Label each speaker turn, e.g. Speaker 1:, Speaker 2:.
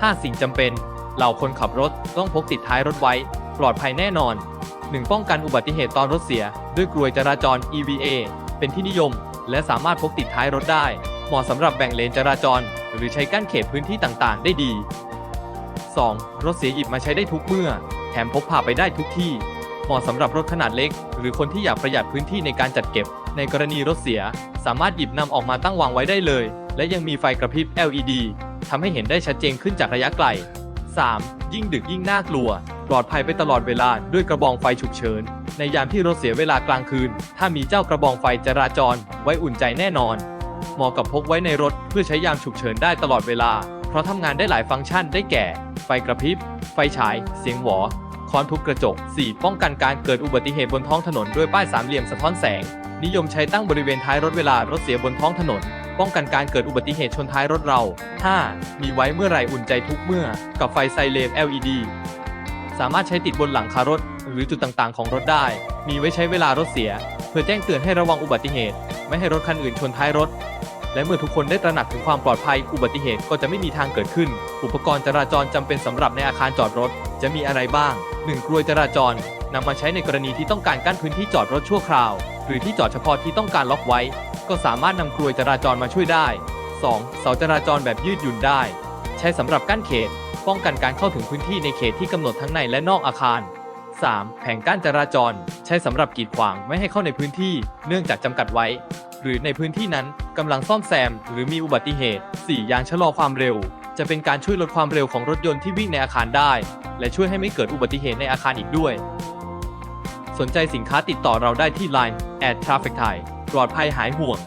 Speaker 1: 5 สิ่งจำเป็น เหล่าคนขับรถต้องพกติดท้ายรถไว้ ปลอดภัยแน่นอน 1. ป้องกันอุบัติเหตุตอนรถเสีย ด้วยกลวยจราจร EVA เป็นที่นิยม และสามารถพกติดท้ายรถได้ เหมาะสำหรับแบ่งเลนจราจร หรือใช้กั้นเขตพื้นที่ต่างๆ ได้ดี 2. รถเสียหยิบมาใช้ได้ทุกเมื่อ แถมพกพาไปได้ทุกที่ เหมาะสำหรับรถขนาดเล็ก หรือคนที่อยากประหยัดพื้นที่ในการจัดเก็บ ในกรณีรถเสีย สามารถหยิบนำออกมาตั้งวางไว้ได้เลย และยังมีไฟกระพริบ LED ทำให้เห็นได้ชัดเจนขึ้นจากระยะไกล 3. ยิ่งดึกยิ่งน่ากลัว ปลอดภัยไปตลอดเวลาด้วยกระบองไฟฉุกเฉิน ในยามที่รถเสียเวลากลางคืน ถ้ามีเจ้ากระบองไฟจราจร ไว้อุ่นใจแน่นอน เหมาะกับพกไว้ในรถเพื่อใช้ยามฉุกเฉินได้ตลอดเวลา เพราะทำงานได้หลายฟังก์ชันได้แก่ ไฟกระพริบ ไฟฉาย เสียงหวอค้อนทุบกระจก 4. ป้องกันการเกิดอุบัติเหตุบนท้องถนนด้วยป้ายสามเหลี่ยมสะท้อนแสง นิยมใช้ตั้งบริเวณท้ายรถเวลารถเสียบนท้องถนน ป้องกันการเกิดอุบัติเหตุชนท้ายรถเรา 5. มีไว้เมื่อไหรอุ่นใจทุกเมื่อ กับไฟไซเรน LED สามารถใช้ติดบนหลังคารถ หรือจุดต่างๆ ของรถได้ มีไว้ใช้เวลารถเสีย เพื่อแจ้งเตือนให้ระวังอุบัติเหตุ ไม่ให้รถคันอื่นชนท้ายรถ และเมื่อทุกคนได้ตระหนักถึงความปลอดภัย อุบัติเหตุก็จะไม่มีทางเกิดขึ้น อุปกรณ์จราจรจำเป็นสำหรับในอาคารจอดรถ จะมีอะไรบ้าง 1. กลวยจราจรนำมาใช้ในกรณีที่ต้องการกั้นพื้นที่จอดรถชั่วคราว หรือที่จอดเฉพาะที่ต้องการล็อกไว้ ก็สามารถนำกลวยจราจรมาช่วยได้ 2. เสาจราจรแบบยืดหยุ่นได้ ใช้สำหรับกั้นเขต ป้องกันการเข้าถึงพื้นที่ในเขตที่กำหนดทั้งในและนอกอาคาร 3. แผงกั้นจราจร ใช้สำหรับกีดขวางไม่ให้เข้าในพื้นที่ เนื่องจากจำกัดไว้ หรือในพื้นที่นั้นกำลังซ่อมแซม หรือมีอุบัติเหตุ 4. ยางชะลอความเร็ว จะเป็นการช่วยลดความเร็วของรถยนต์ที่วิ่งในอาคารได้ และช่วยให้ไม่เกิดอุบัติเหตุในอาคารอีกด้วย สนใจสินค้าติดต่อเราได้ที่ Line Traffic Thai ปลอดภัยหายห่วง